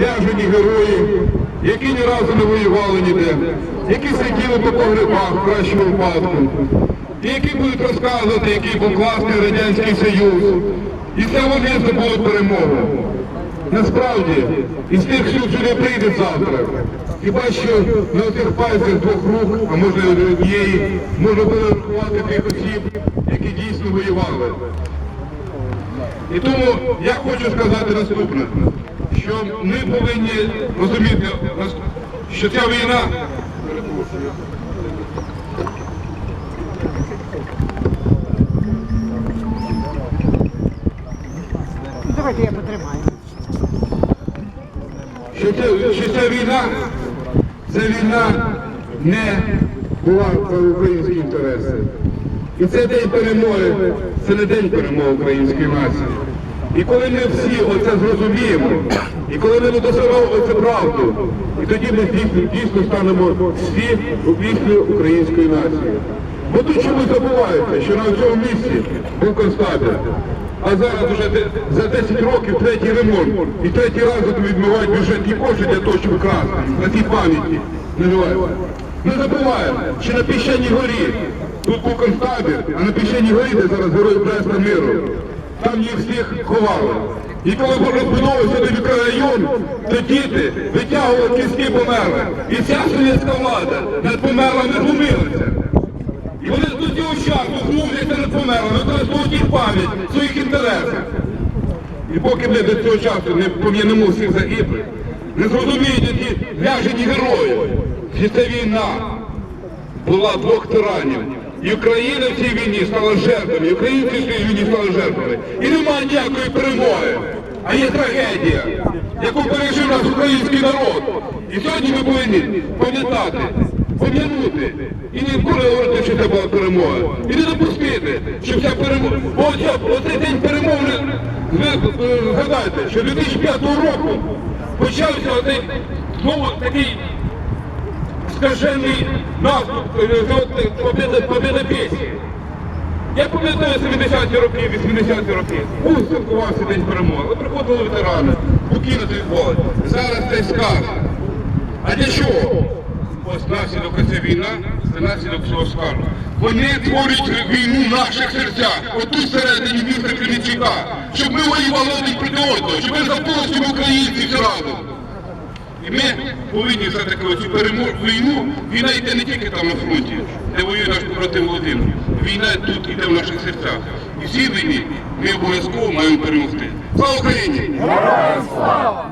ряжені герої, які ні разу не воювали ніде, які сиділи по погребах в кращому випадку, і які будуть розказувати, який був класний Радянський Союз. І це вони здобудуть перемогу. Насправді, із тих, що сюди прийде завтра, хіба що на цих пальцях двох рук, а може й однієї, можна буде рахувати тих осіб, які дійсно воювали. І тому я хочу сказати наступне, що ми повинні розуміти, що ця війна Давайте я потримаю. що, це, що ця війна, ця війна не була за українські інтереси. І цей день перемоги, це не день перемоги української нації. І коли ми всі оце зрозуміємо, і коли ми досягнемо оце правду, і тоді ми дійсно, дійсно станемо всі обісною української нації. Бо тут чомусь забувається, що на цьому місці був концтабір. А зараз вже за 10 років третій ремонт. І третій раз відмивають бюджетні кошти для того, щоб красти. На цій пам'яті. Не забуваємо, що на піщаній горі тут був концтабір, а на піщаній горі, де зараз герой Бреста миру, там їх всіх ховали. І коли розбудовувався той мікрорайон, то діти витягували кістки померли. І вся совєтська влада над померлими глумилася. І вони до цього часу змовляться над померлими, використовують їх пам'ять в своїх інтересах. І поки ми до цього часу не пом'янемо всіх загиблих, не зрозуміють ті ляжені герої, що це війна була двох тиранів. І Україна в цій війні стала жертвами, і українці в цій війні стали жертвами. І немає ніякої перемоги, а є трагедія, яку пережив наш український народ. І сьогодні ми повинні пам'ятати, пом'янути і ніколи говорити, що це була перемога. І не допустити, що ця перемога. Оцей день перемоги, е, згадайте, що 2005 року почався оцей знову такий скажений наступ, побіда пісні. Я пам'ятаю 70-ті роки, 80-ті роки. Був святкувався День перемоги, приходили ветерани, спокійно це. Зараз цей сказ. А для чого? Ось наслідок ця війна, це наслідок цього скарбу. Вони творять війну в наших серцях, отут всередині міста Кременчука, щоб ми воювали один проти одного, щоб ми забули, що ми українці разом. І ми повинні все-таки оцю перемогу війну, війна йде не тільки там на фронті, де воює наш побратим Володимир. Війна тут йде в наших серцях. І всі війні ми обов'язково маємо перемогти. Слава Україні! Героям слава!